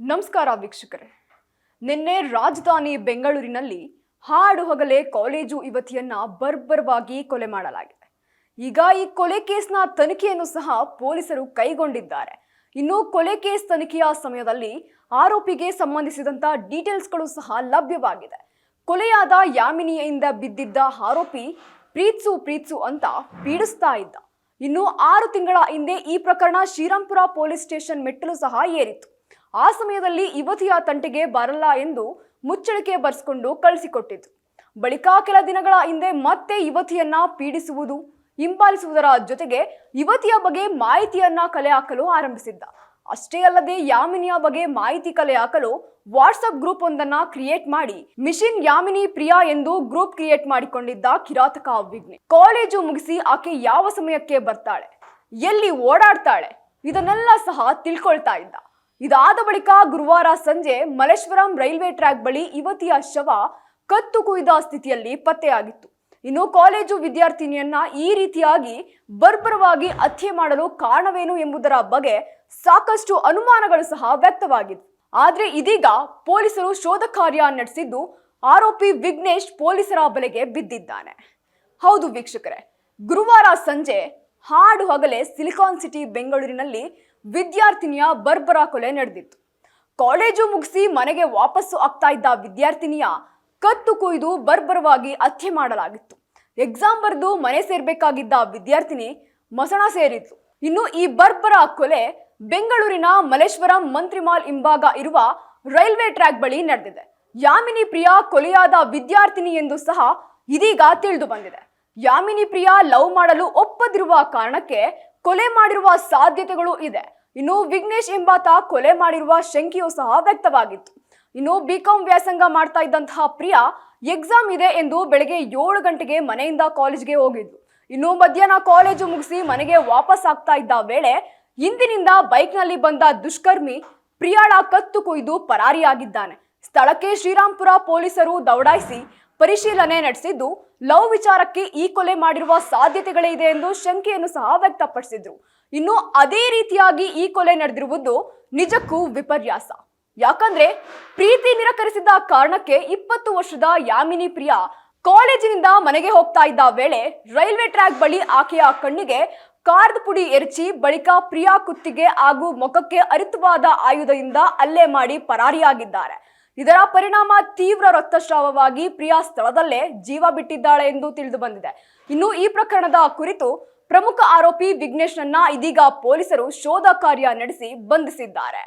ನಮಸ್ಕಾರ ವೀಕ್ಷಕರೇ. ನಿನ್ನೆ ರಾಜಧಾನಿ ಬೆಂಗಳೂರಿನಲ್ಲಿ ಹಾಡು ಹಗಲೇ ಕಾಲೇಜು ಯುವತಿಯನ್ನ ಬರ್ಬರವಾಗಿ ಕೊಲೆ ಮಾಡಲಾಗಿದೆ. ಈಗ ಈ ಕೊಲೆ ಕೇಸ್ನ ತನಿಖೆಯನ್ನು ಸಹ ಪೊಲೀಸರು ಕೈಗೊಂಡಿದ್ದಾರೆ. ಇನ್ನು ಕೊಲೆ ಕೇಸ್ ತನಿಖೆಯ ಸಮಯದಲ್ಲಿ ಆರೋಪಿಗೆ ಸಂಬಂಧಿಸಿದಂತ ಡೀಟೇಲ್ಸ್ಗಳು ಸಹ ಲಭ್ಯವಾಗಿದೆ. ಕೊಲೆಯಾದ ಯಾಮಿನಿಯಿಂದ ಬಿದ್ದಿದ್ದ ಆರೋಪಿ ಪ್ರೀತ್ಸು ಪ್ರೀತ್ಸು ಅಂತ ಪೀಡಿಸ್ತಾ ಇದ್ದ. ಇನ್ನು ಆರು ತಿಂಗಳ ಹಿಂದೆ ಈ ಪ್ರಕರಣ ಶ್ರೀರಾಂಪುರ ಪೊಲೀಸ್ ಸ್ಟೇಷನ್ ಮೆಟ್ಟಲು ಸಹ ಏರಿತ್ತು. ಆ ಸಮಯದಲ್ಲಿ ಯುವತಿಯ ತಂಟೆಗೆ ಬರಲ್ಲ ಎಂದು ಮುಚ್ಚಳಿಕೆ ಬರೆಸ್ಕೊಂಡು ಕಳಿಸಿಕೊಟ್ಟಿತು ಬಳಿಕ ಕೆಲ ದಿನಗಳ ಹಿಂದೆ ಮತ್ತೆ ಯುವತಿಯನ್ನ ಪೀಡಿಸುವುದು, ಹಿಂಬಾಲಿಸುವುದರ ಜೊತೆಗೆ ಯುವತಿಯ ಬಗ್ಗೆ ಮಾಹಿತಿಯನ್ನ ಕಲೆ ಹಾಕಲು ಆರಂಭಿಸಿದ್ದ. ಅಷ್ಟೇ ಅಲ್ಲದೆ ಯಾಮಿನಿಯ ಬಗ್ಗೆ ಮಾಹಿತಿ ಕಲೆ ಹಾಕಲು ವಾಟ್ಸಪ್ ಗ್ರೂಪ್ ಒಂದನ್ನ ಕ್ರಿಯೇಟ್ ಮಾಡಿ, ಮಿಷಿನ್ ಯಾಮಿನಿ ಪ್ರಿಯಾ ಎಂದು ಗ್ರೂಪ್ ಕ್ರಿಯೇಟ್ ಮಾಡಿಕೊಂಡಿದ್ದ ಕಿರಾತಕ ಅವಿಜ್ಞೆ ಕಾಲೇಜು ಮುಗಿಸಿ ಆಕೆ ಯಾವ ಸಮಯಕ್ಕೆ ಬರ್ತಾಳೆ, ಎಲ್ಲಿ ಓಡಾಡ್ತಾಳೆ, ಇದನ್ನೆಲ್ಲ ಸಹ ತಿಳ್ಕೊಳ್ತಾ ಇದ್ದ. ಇದಾದ ಬಳಿಕ ಗುರುವಾರ ಸಂಜೆ ಮಲೇಶ್ವರಂ ರೈಲ್ವೆ ಟ್ರ್ಯಾಕ್ ಬಳಿ ಯುವತಿಯ ಶವ ಕತ್ತು ಕುಯ್ದ ಸ್ಥಿತಿಯಲ್ಲಿ ಪತ್ತೆಯಾಗಿತ್ತು. ಇನ್ನು ಕಾಲೇಜು ವಿದ್ಯಾರ್ಥಿನಿಯನ್ನ ಈ ರೀತಿಯಾಗಿ ಬರ್ಬರವಾಗಿ ಹತ್ಯೆ ಮಾಡಲು ಕಾರಣವೇನು ಎಂಬುದರ ಬಗ್ಗೆ ಸಾಕಷ್ಟು ಅನುಮಾನಗಳು ಸಹ ವ್ಯಕ್ತವಾಗಿದೆ ಆದ್ರೆ ಇದೀಗ ಪೊಲೀಸರು ಶೋಧ ಕಾರ್ಯ ನಡೆಸಿದ್ದು ಆರೋಪಿ ವಿಘ್ನೇಶ್ ಪೊಲೀಸರ ಬಲೆಗೆ ಬಿದ್ದಿದ್ದಾನೆ. ಹೌದು ವೀಕ್ಷಕರೇ, ಗುರುವಾರ ಸಂಜೆ ಹಾಡು ಹಗಲೇ ಸಿಲಿಕಾನ್ ಸಿಟಿ ಬೆಂಗಳೂರಿನಲ್ಲಿ ವಿದ್ಯಾರ್ಥಿನಿಯ ಬರ್ಬರ ಕೊಲೆ ನಡೆದಿತ್ತು. ಕಾಲೇಜು ಮುಗಿಸಿ ಮನೆಗೆ ವಾಪಸ್ಸು ಆಗ್ತಾ ಇದ್ದ ವಿದ್ಯಾರ್ಥಿನಿಯ ಕತ್ತು ಕೊಯ್ದು ಬರ್ಬರವಾಗಿ ಹತ್ಯೆ ಮಾಡಲಾಗಿತ್ತು. ಎಕ್ಸಾಮ್ ಬರೆದು ಮನೆ ಸೇರ್ಬೇಕಾಗಿದ್ದ ವಿದ್ಯಾರ್ಥಿನಿ ಮಸಣ ಸೇರಿತ್ತು. ಇನ್ನು ಈ ಬರ್ಬರ ಕೊಲೆ ಬೆಂಗಳೂರಿನ ಮಲ್ಲೇಶ್ವರಂ ಮಂತ್ರಿಮಾಲ್ ಹಿಂಭಾಗ ಇರುವ ರೈಲ್ವೆ ಟ್ರ್ಯಾಕ್ ಬಳಿ ನಡೆದಿದೆ. ಯಾಮಿನಿ ಪ್ರಿಯಾ ಕೊಲೆಯಾದ ವಿದ್ಯಾರ್ಥಿನಿ ಎಂದು ಸಹ ಇದೀಗ ತಿಳಿದು ಬಂದಿದೆ. ಯಾಮಿನಿ ಪ್ರಿಯಾ ಲವ್ ಮಾಡಲು ಒಪ್ಪದಿರುವ ಕಾರಣಕ್ಕೆ ಕೊಲೆ ಮಾಡಿರುವ ಸಾಧ್ಯತೆಗಳು ಇದೆ. ಇನ್ನು ವಿಘ್ನೇಶ್ ಎಂಬಾತ ಕೊಲೆ ಮಾಡಿರುವ ಶಂಕೆಯೂ ಸಹ ವ್ಯಕ್ತವಾಗಿತ್ತು. ಇನ್ನು ಬಿಕಾಂ ವ್ಯಾಸಂಗ ಮಾಡ್ತಾ ಇದ್ದಂತಹ ಪ್ರಿಯಾ ಎಕ್ಸಾಮ್ ಇದೆ ಎಂದು ಬೆಳಗ್ಗೆ ಏಳು ಗಂಟೆಗೆ ಮನೆಯಿಂದ ಕಾಲೇಜ್ಗೆ ಹೋಗಿದ್ದು. ಇನ್ನು ಮಧ್ಯಾಹ್ನ ಕಾಲೇಜು ಮುಗಿಸಿ ಮನೆಗೆ ವಾಪಸ್ ಆಗ್ತಾ ಇದ್ದ ವೇಳೆ ಹಿಂದಿನಿಂದ ಬೈಕ್ನಲ್ಲಿ ಬಂದ ದುಷ್ಕರ್ಮಿ ಪ್ರಿಯಾಳ ಕತ್ತು ಕೊಯ್ದು ಪರಾರಿಯಾಗಿದ್ದಾನೆ. ಸ್ಥಳಕ್ಕೆ ಶ್ರೀರಾಂಪುರ ಪೊಲೀಸರು ದೌಡಾಯಿಸಿ ಪರಿಶೀಲನೆ ನಡೆಸಿದ್ದು, ಲವ್ ವಿಚಾರಕ್ಕೆ ಈ ಕೊಲೆ ಮಾಡಿರುವ ಸಾಧ್ಯತೆಗಳೇ ಇದೆ ಎಂದು ಶಂಕೆಯನ್ನು ಸಹ ವ್ಯಕ್ತಪಡಿಸಿದ್ರು. ಇನ್ನು ಅದೇ ರೀತಿಯಾಗಿ ಈ ಕೊಲೆ ನಡೆದಿರುವುದು ನಿಜಕ್ಕೂ ವಿಪರ್ಯಾಸ. ಯಾಕಂದ್ರೆ, ಪ್ರೀತಿ ನಿರಾಕರಿಸಿದ ಕಾರಣಕ್ಕೆ ಇಪ್ಪತ್ತು ವರ್ಷದ ಯಾಮಿನಿ ಪ್ರಿಯಾ ಕಾಲೇಜಿನಿಂದ ಮನೆಗೆ ಹೋಗ್ತಾ ಇದ್ದ ವೇಳೆ ರೈಲ್ವೆ ಟ್ರ್ಯಾಕ್ ಬಳಿ ಆಕೆಯ ಕಣ್ಣಿಗೆ ಕಾರ್ದ ಪುಡಿ ಎರಚಿ ಬಳಿಕ ಪ್ರಿಯಾ ಕುತ್ತಿಗೆ ಹಾಗೂ ಮುಖಕ್ಕೆ ಅರಿತವಾದ ಆಯುಧದಿಂದ ಹಲ್ಲೆ ಮಾಡಿ ಪರಾರಿಯಾಗಿದ್ದಾರೆ. ಇದರ ಪರಿಣಾಮ ತೀವ್ರ ರಕ್ತಸ್ರಾವವಾಗಿ ಪ್ರಿಯಾ ಸ್ಥಳದಲ್ಲೇ ಜೀವ ಬಿಟ್ಟಿದ್ದಾಳೆ ಎಂದು ತಿಳಿದು ಬಂದಿದೆ. ಇನ್ನು ಈ ಪ್ರಕರಣದ ಕುರಿತು ಪ್ರಮುಖ ಆರೋಪಿ ವಿಘ್ನೇಶ್ನನ್ನ ಇದೀಗ ಪೊಲೀಸರು ಶೋಧ ಕಾರ್ಯ ನಡೆಸಿ ಬಂಧಿಸಿದ್ದಾರೆ.